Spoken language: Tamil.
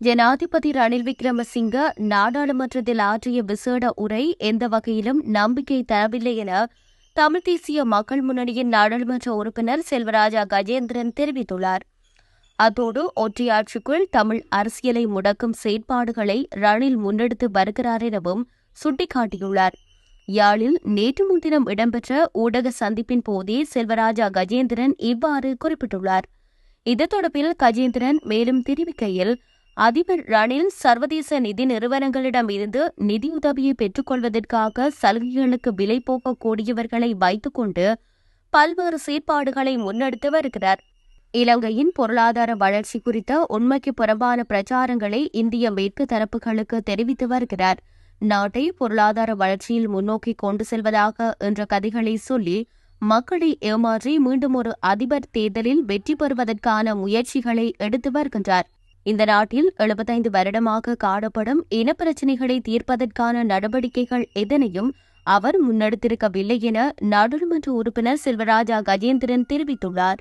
ஜனாதிபதி ரணில் விக்ரமசிங்க நாடாளுமன்றத்தில் ஆற்றிய விசேட உரை எந்த வகையிலும் நம்பிக்கை தரவில்லை என தமிழ் தேசிய மக்கள் முன்னணியின் நாடாளுமன்ற உறுப்பினர் செல்வராஜா கஜேந்திரன் தெரிவித்துள்ளார். அதோடு ஒற்றையாட்சிக்குள் தமிழ் அரசியலை முடக்கும் செயற்பாடுகளை ரணில் முன்னெடுத்து வருகிறார் எனவும் சுட்டிக்காட்டியுள்ளார். யாழில் நேற்று முன்தினம் இடம்பெற்ற ஊடக சந்திப்பின் போதே செல்வராஜா கஜேந்திரன் இவ்வாறு குறிப்பிட்டுள்ளார். இது தொடர்பில் கஜேந்திரன் மேலும் தெரிவிக்கையில் அதிபர் ரணில் சர்வதேச நிதி நிறுவனங்களிடம் இருந்து நிதியுதவியை பெற்றுக்கொள்வதற்காக சலுகைகளுக்கு விலை போக்கக்கூடியவர்களை வைத்துக்கொண்டு பல்வேறு செயற்பாடுகளை முன்னெடுத்து வருகிறார். இலங்கையின் பொருளாதார வளர்ச்சி குறித்த உண்மைக்கு புறம்பான பிரச்சாரங்களை இந்திய மேற்கு தரப்புகளுக்கு தெரிவித்து வருகிறார். நாட்டை பொருளாதார வளர்ச்சியில் முன்னோக்கி கொண்டு செல்வதாக என்ற கதைகளை சொல்லி மக்களை ஏமாற்றி மீண்டும் ஒரு அதிபர் தேர்தலில் வெற்றி பெறுவதற்கான முயற்சிகளை எடுத்து வருகின்றார். இந்த நாட்டில் எழுபத்தைந்து வருடமாக காணப்படும் இனப்பிரச்சினைகளை தீர்ப்பதற்கான நடவடிக்கைகள் எதனையும் அவர் முன்னெடுத்திருக்கவில்லை என நாடாளுமன்ற உறுப்பினர் செல்வராஜா கஜேந்திரன் தெரிவித்துள்ளார்.